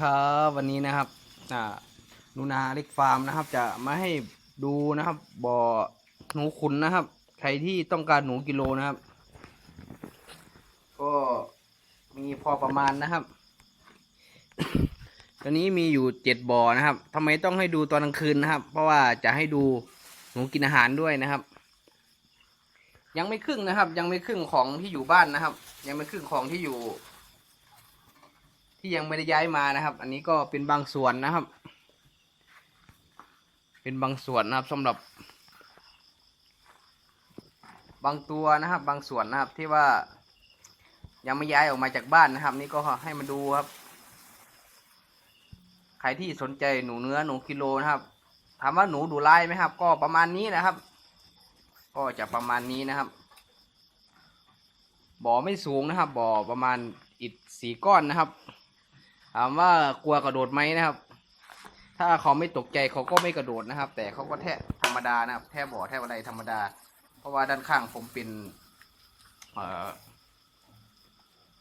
ครับวันนี้นะครับอ่านูนาเล็กฟาร์มนะครับ จะมาให้ดูนะครับบ่อหนูขุนนะครับ ใครที่ต้องการหนูกิโลนะครับ ก็มีพอประมาณนะครับ ตอนนี้มีอยู่เจ็ดบ่อนะครับทำไมต้องให้ดูตอนกลางคืนนะครับ เพราะว่าจะให้ดูหนูกินอาหารด้วยนะครับ ยังไม่ครึ่งนะครับ ยังไม่ครึ่งของที่อยู่บ้านนะครับ ยังไม่ครึ่งของที่อยู่ ที่ยังไม่ได้ย้ายมานะครับ อันนี้ก็เป็นบางส่วนนะครับ เป็นบางส่วนนะครับสำหรับ บางตัวนะครับ บางส่วนนะครับที่ว่า ยังไม่ย้ายออกมาจากบ้านนะครับ นี่ก็ให้มาดูครับ ใครที่สนใจหนูเนื้อหนูกิโลนะครับถามว่าหนูดูลายไหมครับ ก็ประมาณนี้นะครับ ก็จะประมาณนี้นะครับบ่อไม่สูงนะครับบ่อประมาณอิฐสีก้อนนะครับ ถามว่ากลัวกระโดดไหมนะครับ ถ้าเขาไม่ตกใจเขาก็ไม่กระโดดนะครับ แต่เขาก็แทะธรรมดานะครับ แทะบ่อแทะอะไรธรรมดา เพราะว่าด้านข้างผมเป็นเอ่อ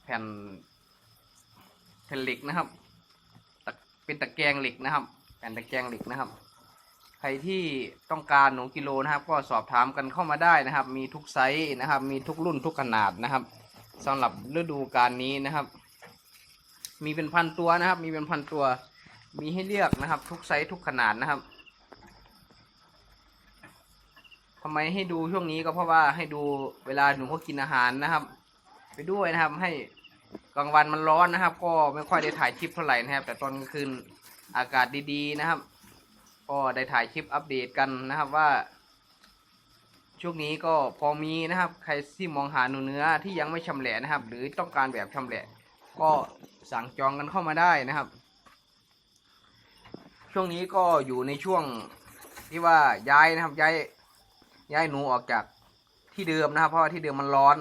แผ่นแผ่นเหล็กนะครับตะเป็นตะแกรงเหล็กนะครับ แผ่นตะแกรงเหล็กนะครับ ใครที่ต้องการหนูกิโลนะครับ ก็สอบถามกันเข้ามาได้นะครับ มีทุกไซส์นะครับ มีทุกรุ่นทุกขนาดนะครับสำหรับฤดูกาลนี้นะครับ มีเป็นพันตัวนะครับ มีเป็นพันตัว มีให้เลือกนะครับ ทุกไซส์ทุกขนาดนะครับทำไมให้ดูช่วงนี้ก็เพราะว่าให้ดูเวลาหนูเขากินอาหารนะครับ ไปด้วยนะครับ ให้กลางวันมันร้อนนะครับ ก็ไม่ค่อยได้ถ่ายคลิปเท่าไหร่นะครับ แต่ตอนกลางคืนอากาศดีๆนะครับ ก็ได้ถ่ายคลิปอัปเดตกันนะครับว่า ช่วงนี้ก็พอมีนะครับ ใครที่มองหาหนูเนื้อที่ยังไม่ชำแหละนะครับ หรือต้องการแบบชำแหละ ก็ สั่งจองกันเข้ามาได้นะครับ ช่วงนี้ก็อยู่ในช่วงที่ว่าย้ายนะครับ ย้ายย้ายหนูออกจากที่เดิมนะครับ เพราะว่าที่เดิมมันร้อน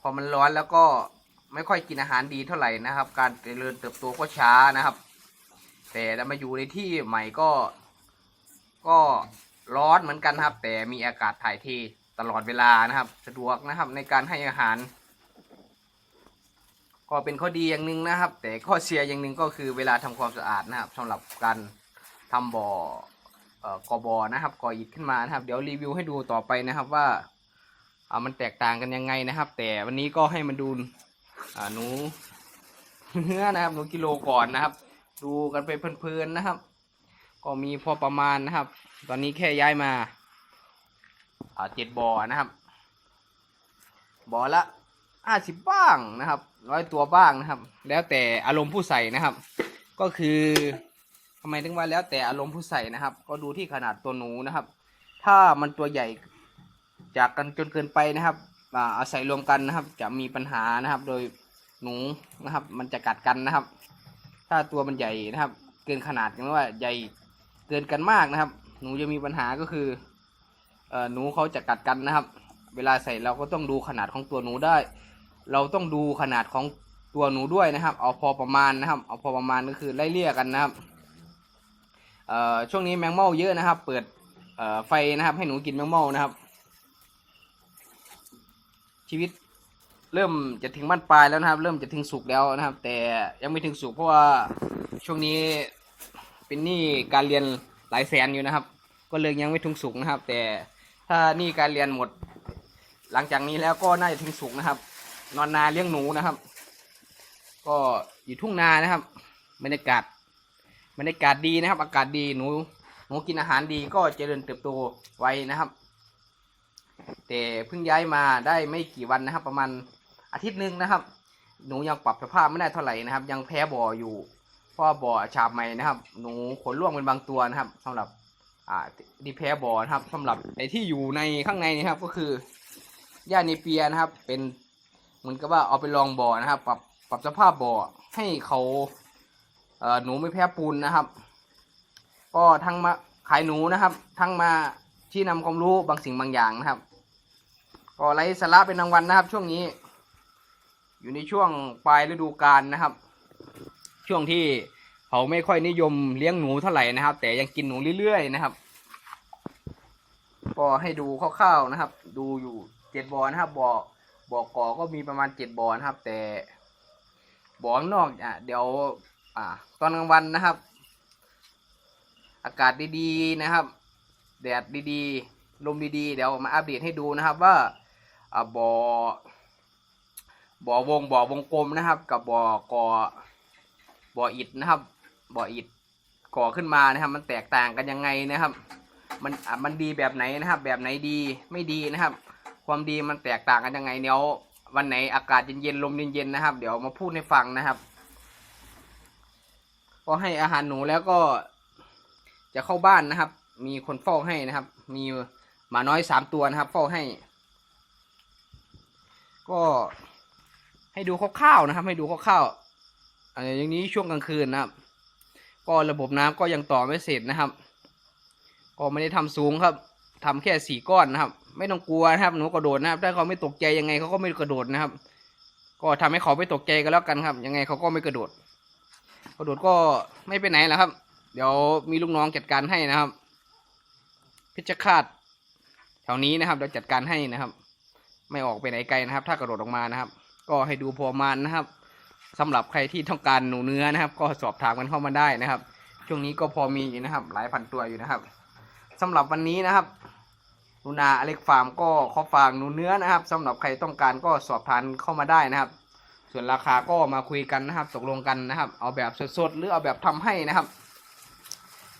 พอมันร้อนแล้วก็ไม่ค่อยกินอาหารดีเท่าไหร่นะครับ การเจริญเติบโตก็ช้านะครับ แต่เรามาอยู่ในที่ใหม่ก็ ก็ร้อนเหมือนกันครับ แต่มีอากาศถ่ายเทตลอดเวลานะครับ สะดวกนะครับในการให้อาหาร ก็เป็นข้อดีอย่างหนึ่งนะครับ แต่ข้อเสียอย่างหนึ่งก็คือเวลาทำความสะอาดนะครับสำหรับการทำบ่อเอ่อกอบอนะครับก่ออิฐขึ้นมานะครับ เดี๋ยวรีวิวให้ดูต่อไปนะครับว่าอ่ามันแตกต่างกันยังไงนะครับ แต่วันนี้ก็ให้มันดูอ่าหนูเนื้อนะครับหนูกิโลก่อนนะครับ ดูกันไปเพลินๆนะครับ ก็มีพอประมาณนะครับ ตอนนี้แค่ย้ายมาอ่าเจ็ดบ่อนะครับบ่อละ ห้าสิบบ้างนะครับร้อยตัวบ้างนะครับ แล้วแต่อารมณ์ผู้ใส่นะครับ ก็คือทำไมถึงว่าแล้วแต่อารมณ์ผู้ใส่นะครับ ก็ดูที่ขนาดตัวหนูนะครับ ถ้ามันตัวใหญ่จากกันจนเกินไปนะครับอาอาศัยรวมกันนะครับ จะมีปัญหานะครับ โดยหนูนะครับ มันจะกัดกันนะครับ ถ้าตัวมันใหญ่นะครับ เกินขนาดกันว่าใหญ่เกินกันมากนะครับ หนูจะมีปัญหาก็คืออหนูเขาจะกัดกันนะครับ เวลาใส่เราก็ต้องดูขนาดของตัวหนูได้ เราต้องดูขนาดของตัวหนูด้วยนะครับ เอาพอประมาณนะครับ เอาพอประมาณก็คือไล่เลี่ยกันนะครับเอ่อช่วงนี้แมงเม่าเยอะนะครับ เปิดเอ่อไฟนะครับให้หนูกินแมงเม่านะครับ ชีวิตเริ่มจะถึงบ้านปลายแล้วนะครับ เริ่มจะถึงสุกแล้วนะครับ แต่ยังไม่ถึงสุกเพราะว่าช่วงนี้เป็นหนี้การเรียนหลายแสนอยู่นะครับ ก็เลยยังไม่ถึงสุกนะครับ แต่ถ้าหนี้การเรียนหมด หลังจากนี้แล้วก็น่าจะถึงสุกนะครับ นอนนาเลี้ยงหนูนะครับ ก็อยู่ทุ่งนานะครับบรรยากาศบรรยากาศดีนะครับ อากาศดีหนูหนูกินอาหารดีก็เจริญเติบโตไวนะครับ แต่เพิ่งย้ายมาได้ไม่กี่วันนะครับ ประมาณอาทิตย์หนึ่งนะครับ หนูยังปรับสภาพไม่ได้เท่าไหร่นะครับ ยังแพ้บ่ออยู่เพราะว่าบ่อฉาบใหม่นะครับ หนูขนร่วงเป็นบางตัวนะครับสำหรับอ่าที่แพ้บ่อนะครับสำหรับไอที่อยู่ในข้างในนะครับ ก็คือหญ้าเนเปียนะครับ เป็น เหมือนกับว่าเอาไปลองบ่อนะครับ ปรับปรับสภาพบ่อให้เขาเอ่อหนูไม่แพ้ปูนนะครับ ก็ทั้งมาขายหนูนะครับ ทั้งมาที่นำความรู้บางสิ่งบางอย่างนะครับ ก็ไร้สาระเป็นรางวัลนะครับ ช่วงนี้ อยู่ในช่วงปลายฤดูกาลนะครับ ช่วงที่เขาไม่ค่อยนิยมเลี้ยงหนูเท่าไหร่นะครับ แต่ยังกินหนูเรื่อยๆนะครับก็ให้ดูคร่าวๆนะครับ ดูอยู่เจ็ดบ่อนะครับบ่อ บ่อก่อก็มีประมาณเจ็ดบ่อนะครับ แต่บ่อข้างนอกอะเดี๋ยว อ่า ตอนกลางวันนะครับ อากาศดีๆนะครับ แดดดีๆลมดีๆ เดี๋ยวมาอัปเดตให้ดูนะครับ ว่าอ่าบ่อบ่อวงบ่อวงกลมนะครับ กับบ่อกอบ่ออิฐนะครับ บ่ออิฐก่อขึ้นมานะครับ มันแตกต่างกันยังไงนะครับ มันอะมันดีแบบไหนนะครับ แบบไหนดีไม่ดีนะครับ ความดีมันแตกต่างกันยังไงเดี๋ยววันไหนอากาศเย็นๆลมเย็นๆนะครับ เดี๋ยวมาพูดให้ฟังนะครับก็ให้อาหารหนูแล้วก็จะเข้าบ้านนะครับ มีคนเฝ้าให้นะครับ มีหมาน้อยสามตัวนะครับ เฝ้าให้ ก็ให้ดูคร่าวๆนะครับ ให้ดูคร่าวๆอันอย่างนี้ช่วงกลางคืนนะครับ ก็ระบบน้ำก็ยังต่อไม่เสร็จนะครับ ก็ไม่ได้ทำสูงครับทำแค่สี่ก้อนนะครับ ไม่ต้องกลัวนะครับ หนูกระโดดนะครับ ถ้าเขาไม่ตกใจยังไงเขาก็ไม่กระโดดนะครับ ก็ทำให้เขาไม่ตกใจกันแล้วกันครับ ยังไงเขาก็ไม่กระโดด กระโดดก็ไม่ไปไหนแล้วครับ เดี๋ยวมีลูกน้องจัดการให้นะครับพิชคาตแถวนี้นะครับเดี๋ยวจัดการให้นะครับ ไม่ออกไปไหนไกลนะครับ ถ้ากระโดดออกมานะครับ ก็ให้ดูพอปรมาณนะครับสำหรับใครที่ต้องการหนูเนื้อนะครับ ก็สอบถามกันเข้ามาได้นะครับ ช่วงนี้ก็พอมีอยู่นะครับ หลายพันตัวอยู่นะครับสำหรับวันนี้นะครับ นูนาอเล็กฟาร์มก็ขอฝากหนูเนื้อนะครับสำหรับใครต้องการก็สอบถามเข้ามาได้นะครับ ส่วนราคาก็มาคุยกันนะครับตกลงกันนะครับ เอาแบบสดๆหรือเอาแบบทำให้นะครับ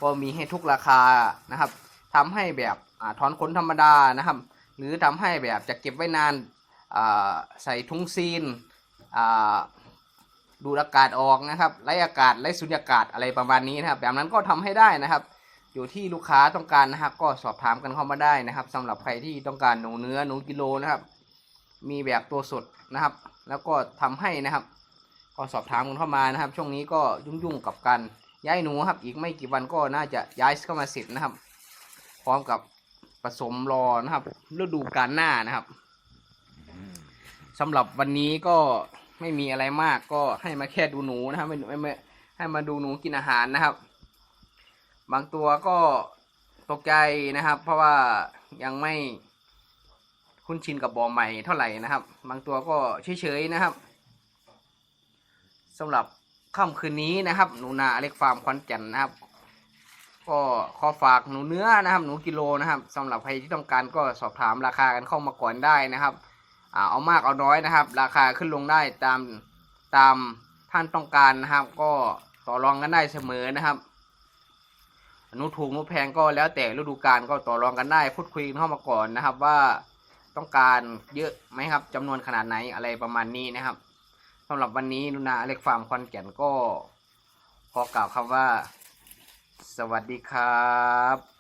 ก็มีให้ทุกราคานะครับทำให้แบบอถอนขนธรรมดานะครับ หรือทำให้แบบจะเก็บไว้นานใส่ถุงซีนดูดอากาศออกนะครับไล่อากาศไล่สุญญากาศอะไรประมาณนี้นะครับ แบบนั้นก็ทำให้ได้นะครับ อยู่ที่ลูกค้าต้องการนะครับ ก็สอบถามกันเข้ามาได้นะครับสำหรับใครที่ต้องการหนูเนื้อหนูกิโลนะครับ มีแบบตัวสดนะครับ แล้วก็ทำให้นะครับ ก็สอบถามกันเข้ามานะครับ ช่วงนี้ก็ยุ่งๆกับการย้ายหนูครับ อีกไม่กี่วันก็น่าจะย้ายเข้ามาเสร็จนะครับ พร้อมกับผสมรอนะครับฤดูกาลหน้านะครับสำหรับวันนี้ก็ไม่มีอะไรมากก็ให้มาแค่ดูหนูนะครับไม่ไม่ไม่ให้มาดูหนูกินอาหารนะครับ บางตัวก็ตกใจนะครับ เพราะว่ายังไม่คุ้นชินกับบ่อใหม่เท่าไหร่นะครับ บางตัวก็เฉยๆนะครับสำหรับค่ำคืนนี้นะครับ หนูนาอเล็กฟาร์มควันแก่นนะครับ ก็ขอฝากหนูเนื้อนะครับ หนูกิโลนะครับสำหรับใครที่ต้องการก็สอบถามราคากันเข้ามาก่อนได้นะครับอเอามากเอาน้อยนะครับ ราคาขึ้นลงได้ตามตามท่านต้องการนะครับ ก็ต่อรองกันได้เสมอนะครับ นุถูกนุแพงก็แล้วแต่ฤดูกาลก็ต่อรองกันได้พูดคุยเข้ามาก่อนนะครับว่าต้องการเยอะไหมครับจำนวนขนาดไหนอะไรประมาณนี้นะครับสำหรับวันนี้นุนาอเล็กฟาร์มคอนแก่นก็ขอกล่าวคำว่า สวัสดีครับ